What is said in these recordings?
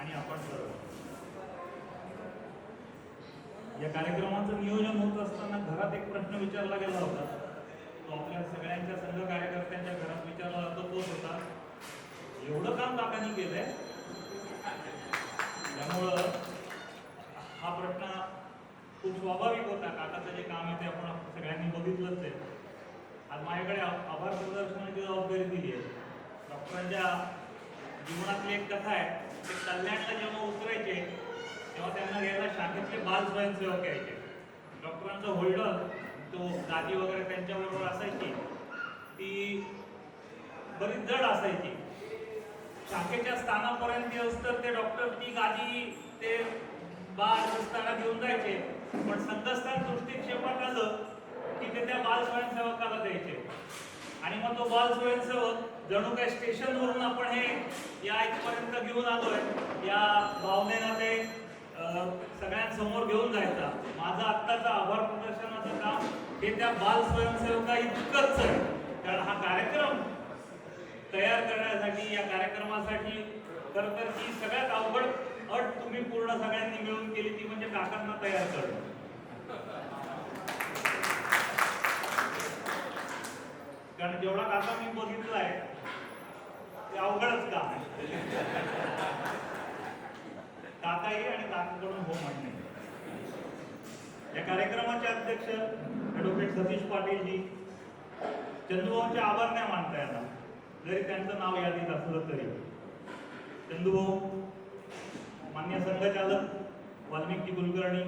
आणि आपण सर्व या कार्यक्रमाचं नियोजन होत असताना घरात एक प्रश्न विचारला गेला होता. तो आपल्या सगळ्यांच्या संघ कार्यकर्त्यांच्या घरात विचारला जातो तोच होता. एवढं काम काकांनी केलंय. त्यामुळं हा प्रश्न खूप स्वाभाविक होता. काकाचं जे काम आहे ते आपण सगळ्यांनी बघितलंच आहे. आज माझ्याकडे आभार प्रदर्शनाची जबाबदारी दिली आहे. डॉक्टरांच्या जीवनातली एक कथा आहे. ते कल्याणला जेव्हा उतरायचे तेव्हा त्यांना घ्यायला शाखेतले बाल स्वयंसेवक यायचे. डॉक्टरांचा होल्डर तो गादी वगैरे त्यांच्याबरोबर असायची. ती बरीच जड असायची. शाखेच्या स्थानापर्यंत येऊस तर ते डॉक्टर ती गादी ते बाल घेऊन जायचे. पण संघस्थान दृष्टिक्षेपात आलं की ते त्या बाल स्वयंसेवकाला द्यायचे. आणि मग तो बाल स्वयंसेवक जणू काय स्टेशनवरून आपण हे या इथपर्यंत घेऊन आलोय. या भावनेनं ते सगळ्यांसमोर घेऊन जायचा. माझं आत्ताचा आभार प्रदर्शनाचं काम हे त्या बाल स्वयंसेवका इतकंच आहे. कारण हा कार्यक्रम तयार करण्यासाठी या कार्यक्रमासाठी खरं तर ही सगळ्यात अवघड अट तुम्ही पूर्ण सगळ्यांनी मिळून केली ती म्हणजे काकांना तयार करणं. कारण जेवढा काका मी बघितलं ते अवघडच काम आहे काका ये आणि काकाकडून हो म्हणणे या कार्यक्रमाचे अध्यक्ष ॲडव्होकेट सतीश पाटीलजी चंदूभाऊंचे आभार नाही मानता येणार. जरी त्यांचं नाव यादीत असलं तरी. चंदूभाऊ मान्य संघचालक वाल्मिकी कुलकर्णी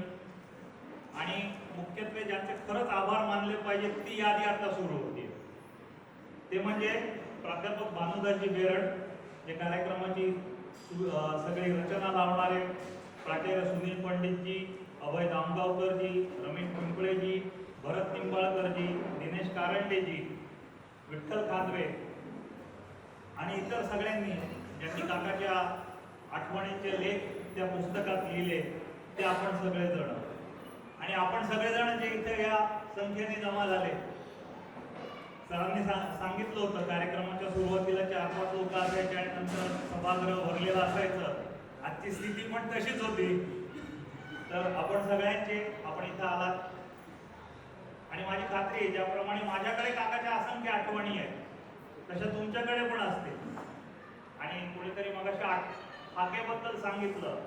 आणि मुख्यत्वे ज्यांचे खरंच आभार मानले पाहिजेत ती यादी आता सुरू होती. ते म्हणजे प्राध्यापक भानुदासजी बेरड जे कार्यक्रमाची सु- सगळी रचना लावणारे प्राचार्य सुनील पंडितजी अभय दामगावकरजी रमेश पिंपळेजी भरत निंबाळकरजी दिनेश कारंडेजी विठ्ठल खांद्रे आणि इतर सगळ्यांनी ज्यांनी काकाच्या आठवणींचे लेख त्या पुस्तकात लिहिले ते आपण सगळेजण. आणि आपण सगळेजण जे इथे या संख्येने जमा झाले सरांनी सांगितलं होतं कार्यक्रमाच्या सुरुवातीला चार पाच लोक असायचे आणि नंतर सभागृह भरलेलं असायचं. आजची स्थिती पण तशीच होती. तर आपण सगळ्यांचे आपण इथं आलात. आणि माझी खात्री आहे ज्याप्रमाणे माझ्याकडे काकाच्या असंख्य आठवणी आहेत तशा तुमच्याकडे पण असतील. आणि कुणीतरी मग अशा हाकेबद्दल सांगितलं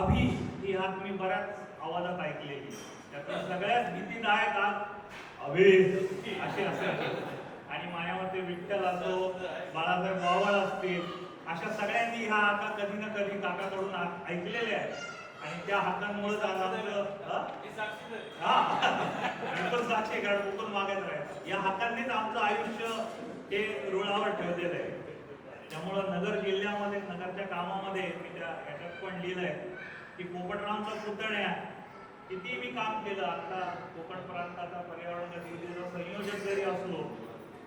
अभि ही हात मी बऱ्याच आवाजात ऐकलेली त्यातून सगळ्यात भीतीदायक हात अभि असे असेल. आणि माझ्यामध्ये विठ्ठल असो बाळासाहेब बावळ असतील अशा सगळ्यांनी ह्या आता कधी ना कधी काकाकडून ऐकलेले ऐकलेल्या आहेत. आणि त्या हातांमुळेच आज आपलं साक्षी कारण कोकण मागत राहील. या हातांनीच आमचं आयुष्य हे रुळावर ठेवलेलं आहे. त्यामुळं नगर जिल्ह्यामध्ये नगरच्या कामामध्ये मी त्या ह्याच्यात पण लिहिलंय की पोपटरावचा पुतण्या किती मी काम केलं. आता कोकण प्रांताचा पर्यावरण गतिविधीचा संयोजक जरी असलो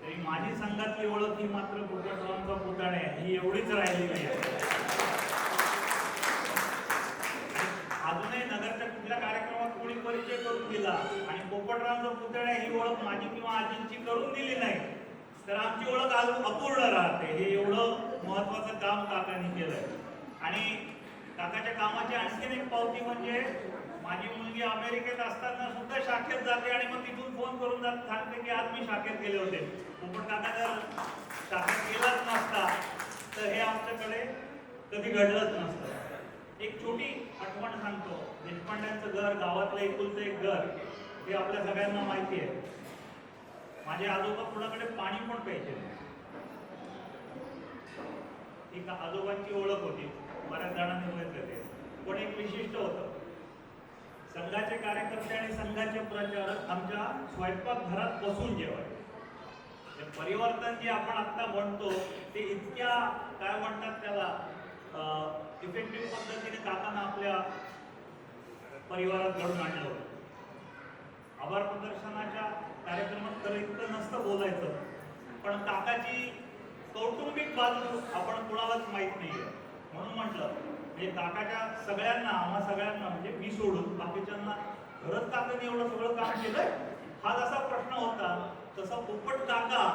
तरी माझी संघातली ओळख ही मात्र पोपटरावांचा पुतण्या ही एवढीच राहिलेली आहे. त्या कार्यक्रमात कोणी परिचय करून दिला आणि पोपटरावचा पुतळ्या ही ओळख माझी किंवा आजींची करून दिली नाही तर आमची ओळख अजून अपूर्ण राहते. हे एवढं महत्वाचं काम काकांनी केलंय. आणि काकाच्या कामाची आणखीन एक पावती म्हणजे माझी मुलगी अमेरिकेत असताना सुद्धा शाखेत जाते आणि मग तिथून फोन करून जात सांगते की आज मी शाखेत गेले होते. पोपट काका जर शाखेत गेलाच नसता तर हे आमच्याकडे कधी घडलंच नसतं. एक छोटी आठवण सांगतो. देशपांड्यांचं घर गावातलं एकुलचं एक घर हे आपल्या सगळ्यांना माहिती आहे. माझे आजोबा कुणाकडे पाणी पण प्यायचे एक आजोबांची ओळख होती. बऱ्याच जणांनी बघितलं ते. पण एक विशिष्ट होतं. संघाचे कार्यकर्ते आणि संघाचे प्रचारक आमच्या स्वयंपाकघरात बसून जेवायचे. परिवर्तन जे आपण आता म्हणतो ते इतक्या काय म्हणतात त्याला इफेक्टिव्ह पद्धतीने काकांना आपल्या परिवारात घडून आणलं होतं. आभार प्रदर्शनाच्या कार्यक्रमात तर इतकं नसतं बोलायचं पण काकाची कौटुंबिक बाजू आपण कुणालाच माहीत नाहीये. म्हणून म्हटलं म्हणजे काकाच्या सगळ्यांना आम्हा सगळ्यांना म्हणजे मी सोडून बाकीच्यांना खरंच काकाने एवढं सगळं काम केलंय? हा जसा प्रश्न होता. तसा पोपट काका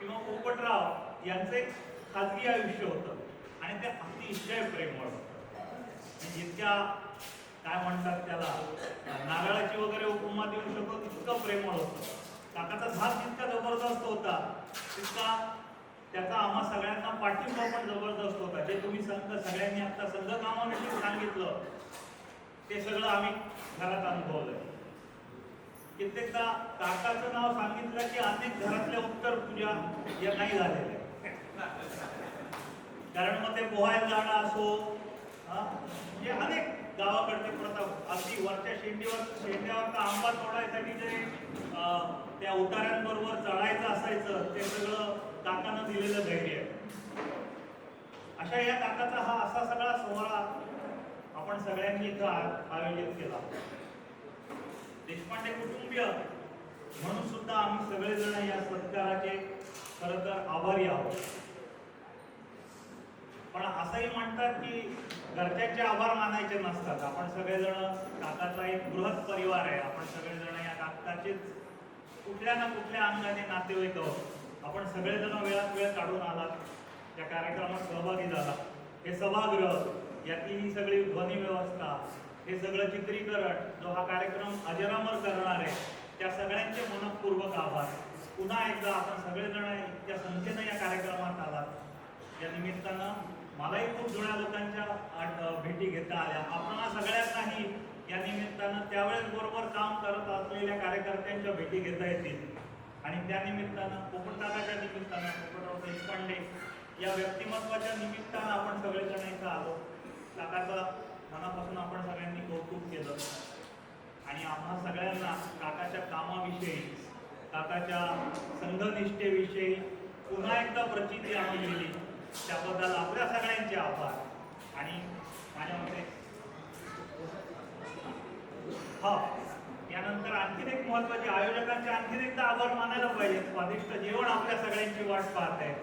किंवा पोपटराव यांचं एक खाजगी आयुष्य होतं. आणि ते अतिशय प्रेमळ जितक्या काय म्हणतात त्याला नारळाची वगैरे उपमा देऊ शकतो तितकं प्रेमळ होतं. काकाचा झाप जितका जबरदस्त होता तितका त्याचा आम्हा सगळ्यांना पाठिंबा पण जबरदस्त होता. जे तुम्ही संत सगळ्यांनी आता संघ कामाविषयी सांगितलं ते सगळं आम्ही घरात अनुभवलं कित्येकदा काकाचं नाव सांगितलं की अनेक घरातल्या उत्तर पूजा या नाही झालेल्या कारण मग ते पोहायला जाणं असो हा, म्हणजे अनेक गावाकडचे प्रथा अगदी वरच्या शेंडीवर शेंड्यावर आंबा तोडायसाठी जे अं, त्या उतार्यांबरोबर चढायचं असायचं ते सगळं काकानं दिलेलं धैर्य आहे. अशा या काकाचा हा असा सगळा सोहळा आपण सगळ्यांनी इथं आयोजित केला. देशपांडे कुटुंबीय म्हणून सुद्धा आम्ही सगळेजण या सत्काराचे खरं तर आभारी आहोत. पण असंही म्हणतात की घरच्यांचे आभार मानायचे नसतात. आपण सगळेजण काकाचा एक बृहत परिवार आहे. आपण सगळेजण या काकाचेच कुठल्या ना कुठल्या अंगाने नातेवाईक आहोत. आपण सगळेजण वेळात वेळ काढून आलात. या कार्यक्रमात सहभागी झाला हे सभागृह यातली ही सगळी ध्वनी व्यवस्था हे सगळं चित्रीकरण जो हा कार्यक्रम अजरामर करणार आहे त्या सगळ्यांचे मनपूर्वक आभार. पुन्हा एकदा आपण सगळेजण इतक्या संख्येनं या कार्यक्रमात आलात. या निमित्तानं मलाही खूप जुन्या लोकांच्या भेटी घेता आल्या. आपणा सगळ्यांनाही या निमित्तानं त्यावेळेस बरोबर काम करत असलेल्या कार्यकर्त्यांच्या भेटी घेता येतील. आणि त्या निमित्तानं कोकणदादाच्या निमित्तानं कोकणराव देशपांडे या व्यक्तिमत्वाच्या निमित्तानं आपण सगळेजण इथं आलो. काकाचं मनापासून आपण सगळ्यांनी कौतुक केलं. आणि आम्हा सगळ्यांना काकाच्या कामाविषयी काकाच्या संघनिष्ठेविषयी पुन्हा एकदा प्रचिती आणून दिली. त्याबद्दल आपल्या सगळ्या सगळ्यांचे आभार. आणि माझ्या मते हा. यानंतर आणखीन एक महत्त्वाचे आयोजकांचे आणखीन एकदा आभार मानायला पाहिजे. स्वादिष्ट जेवण आपल्या सगळ्यांची वाट पाहत आहे.